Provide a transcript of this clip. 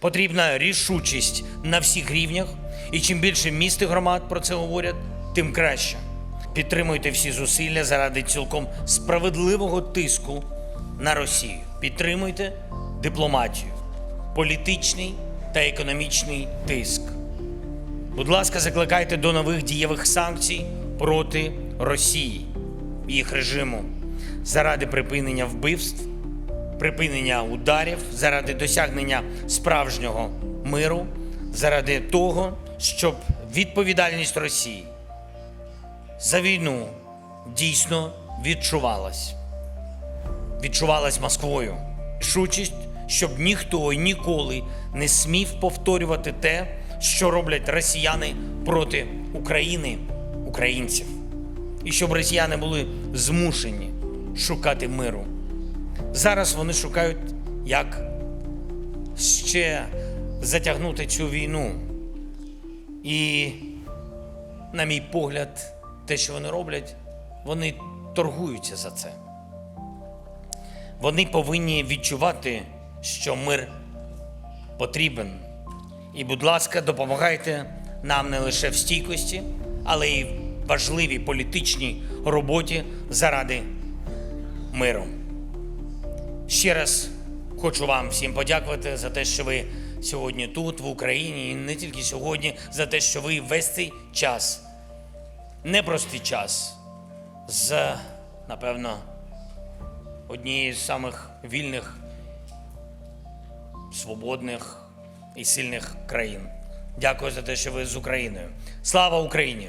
Потрібна рішучість на всіх рівнях, і чим більше міст і громад про це говорять, тим краще. Підтримуйте всі зусилля заради цілком справедливого тиску на Росію. Підтримуйте дипломатію, політичний та економічний тиск. Будь ласка, закликайте до нових дієвих санкцій проти Росії, їх режиму заради припинення вбивств, припинення ударів, заради досягнення справжнього миру, заради того, щоб відповідальність Росії за війну дійсно відчувалась. Відчувалась Москвою. Рішучість, щоб ніхто ніколи не смів повторювати те, що роблять росіяни проти України, українців. І щоб росіяни були змушені шукати миру. Зараз вони шукають, як ще затягнути цю війну. І, на мій погляд, те, що вони роблять, вони торгуються за це. Вони повинні відчувати, що мир потрібен. І, будь ласка, допомагайте нам не лише в стійкості, але й в важливій політичній роботі заради миру. Ще раз хочу вам всім подякувати за те, що ви сьогодні тут, в Україні, і не тільки сьогодні, за те, що ви весь цей час, непростий час, з, напевно, однієї з самих вільних, свободних і сильних країн. Дякую за те, що ви з Україною. Слава Україні!